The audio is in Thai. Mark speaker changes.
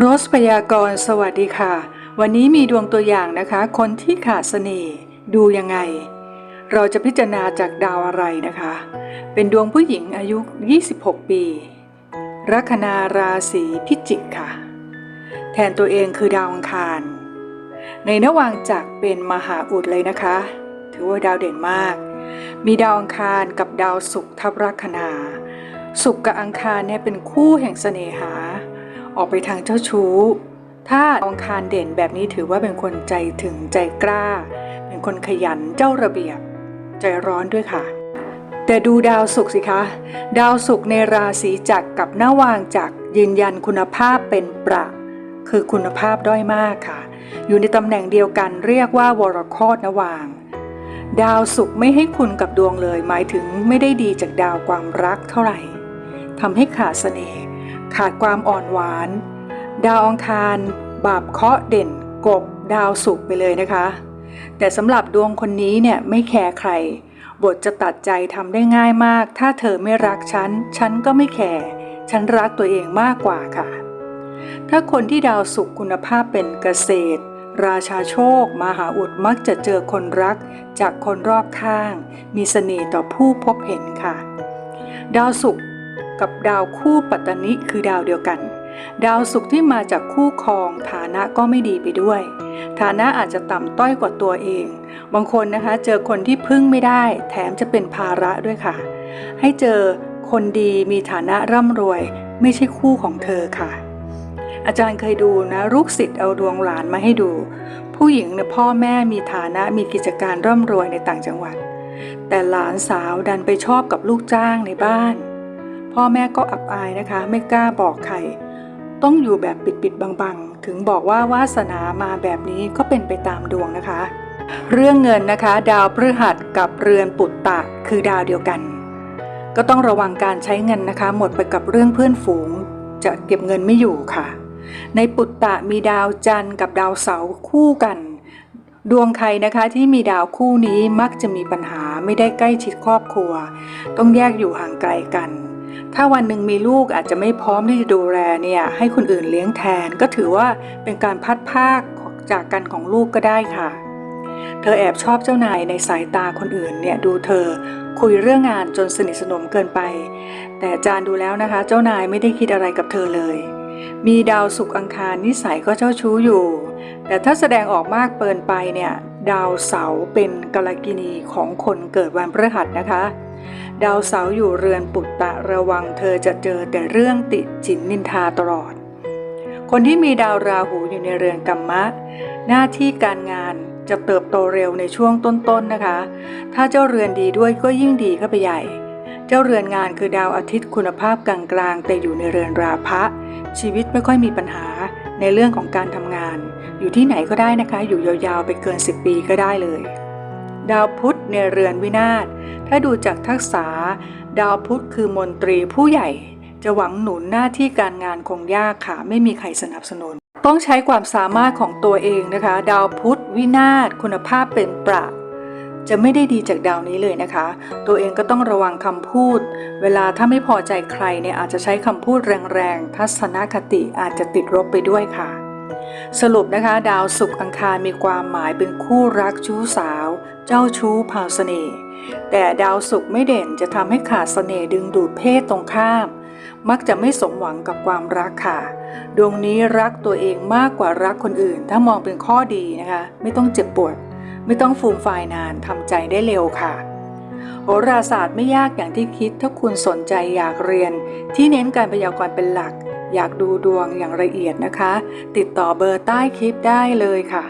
Speaker 1: โรสพยากรณ์สวัสดีค่ะ วันนี้มีดวงตัวอย่างนะคะ คนที่ขาดเสน่ห์ดูยังไง เราจะพิจารณาจากดาวอะไรนะคะ เป็นดวงผู้หญิงอายุ 26 ปี ลัคนาราศีพิจิกค่ะ แทนตัวเองคือดาวอังคาร ในนวางจักรเป็นมหาอุดเลยนะคะ ถือว่าดาวเด่นมาก มีดาวอังคารกับดาวศุกร์ทับลัคนาศุกร์กับอังคารเนี่ยเป็นคู่แห่งเสน่หา ออกไปทางเจ้าชู้ ถ้าองคารเด่นแบบนี้ถือว่าเป็นคนใจถึงใจกล้า เป็นคนขยันเจ้าระเบียบ ใจร้อนด้วยค่ะ แต่ดูดาวศุกร์สิคะ ดาวศุกร์ในราศีจักรกับหน้าวางจักรยืนยันคุณภาพเป็นประคือคุณภาพด้อยมากค่ะ อยู่ในตำแหน่งเดียวกันเรียกว่าวรคตนวาง ดาวศุกร์ไม่ให้คุณกับดวงเลย หมายถึงไม่ได้ดีจากดาวความรักเท่าไหร่ทำให้ขาดเสน่ห์ ขาดความอ่อนหวาน ดาวอังคาร บาปเคาะเด่นกบดาวศุกไปเลยนะคะ แต่สำหรับดวงคนนี้เนี่ยไม่แคร์ใคร บทจะตัดใจทำได้ง่ายมาก ถ้าเธอไม่รักฉัน ฉันก็ไม่แคร์ฉันรักตัวเองมากกว่าค่ะ ถ้าคนที่ดาวศุกคุณภาพเป็นเกษตร ราชาโชค มหาอุดมักจะเจอคนรัก จากคนรอบข้าง มีเสน่ห์ต่อผู้พบเห็นค่ะ ดาวศุก กับดาวคู่ปัตตนิคือดาวเดียวกัน ดาวศุกร์ที่มาจากคู่ครอง ฐานะก็ไม่ดีไปด้วย ฐานะอาจจะต่ำต้อยกว่าตัวเอง บางคนนะคะเจอคนที่พึ่งไม่ได้ แถมจะเป็นภาระด้วยค่ะ ให้เจอคนดีมีฐานะร่ำรวย ไม่ใช่คู่ของเธอค่ะ อาจารย์เคยดูนะลูกศิษย์เอาดวงหลานมาให้ดู ผู้หญิงเนี่ยพ่อแม่มีฐานะมีกิจการร่ำรวยในต่างจังหวัด แต่หลานสาวดันไปชอบกับลูกจ้างในบ้าน พ่อแม่ก็อับอายนะคะ ไม่กล้าบอกใคร ต้องอยู่แบบปิดๆบังๆ ถึงบอกว่าวาสนามาแบบนี้ก็เป็นไปตามดวงนะคะ เรื่องเงินนะคะ ดาวพฤหัสกับเรือนปุตตะคือดาวเดียวกัน ก็ต้องระวังการใช้เงินนะคะ หมดไปกับเรื่องเพื่อนฝูง จะเก็บเงินไม่อยู่ค่ะ ในปุตตะมีดาวจันทร์กับดาวเสาร์คู่กันดวงใครนะคะที่มีดาวคู่นี้มักจะมีปัญหาไม่ได้ใกล้ชิดครอบครัว ต้องแยกอยู่ห่างไกลกัน ถ้าวันหนึ่งมีลูกอาจจะไม่พร้อมที่จะดูแลเนี่ยให้คนอื่นเลี้ยงแทนก็ถือว่าเป็นการพัดภาคจากกันของลูกก็ได้ค่ะ เธอแอบชอบเจ้านายในสายตาคนอื่นเนี่ยดูเธอคุยเรื่องงานจนสนิทสนมเกินไป แต่จารย์ดูแล้วนะคะ เจ้านายไม่ได้คิดอะไรกับเธอเลย มีดาวศุกอังคารนิสัยก็เจ้าชู้อยู่ แต่ถ้าแสดงออกมากเกินไปเนี่ยดาวเสาเป็นกาลกินีของคนเกิดวันพฤหัสนะคะ ดาวเสาอยู่เรือนปุตตะระวังเธอจะเจอแต่เรื่องติจินนินทาตลอด คนที่มีดาวราหูอยู่ในเรือนกัมมะ หน้าที่การงานจะเติบโตเร็วในช่วงต้นๆนะคะ ถ้าเจ้าเรือนดีด้วยก็ยิ่งดีเข้าไปใหญ่ เจ้าเรือนงานคือดาวอาทิตย์คุณภาพกลางๆ แต่อยู่ในเรือนราพะ ชีวิตไม่ค่อยมีปัญหาในเรื่องของการทำงาน อยู่ที่ไหนก็ได้นะคะ อยู่ยาวๆไปเกิน 10 ปีก็ได้เลย ดาวพุธ ในเรือนวินาศ ถ้าดูจากทักษะดาวพุธคือมนตรีผู้ใหญ่ จะหวังหนุนหน้าที่การงานคงยากค่ะ ไม่มีใครสนับสนุน ต้องใช้ความสามารถของตัวเองนะคะ ดาวพุธวินาศคุณภาพเป็นประจะไม่ได้ดีจากดาวนี้เลยนะคะ ตัวเองก็ต้องระวังคำพูด เวลาถ้าไม่พอใจใครเนี่ยอาจจะใช้คำพูดแรงๆ ทัศนคติอาจจะติดลบไปด้วยค่ะ สรุปนะคะ ดาวศุกร์อังคารมีความหมายเป็นคู่รักชู้สาว เจ้าชู้พาวเสน่ห์แต่ดาวศุกร์ไม่เด่นจะทำให้ขาดเสน่ห์ดึงดูดเพศตรงข้าม มักจะไม่สมหวังกับความรักค่ะ ดวงนี้รักตัวเองมากกว่ารักคนอื่น ถ้ามองเป็นข้อดีนะคะ ไม่ต้องเจ็บปวด ไม่ต้องฟูมฟายนานทำใจได้เร็วค่ะโหราศาสตร์ไม่ยากอย่างที่คิดถ้าคุณสนใจอยากเรียน ที่เน้นการพยากรณ์เป็นหลัก อยากดูดวงอย่างละเอียดนะคะ ติดต่อเบอร์ใต้คลิปได้เลยค่ะ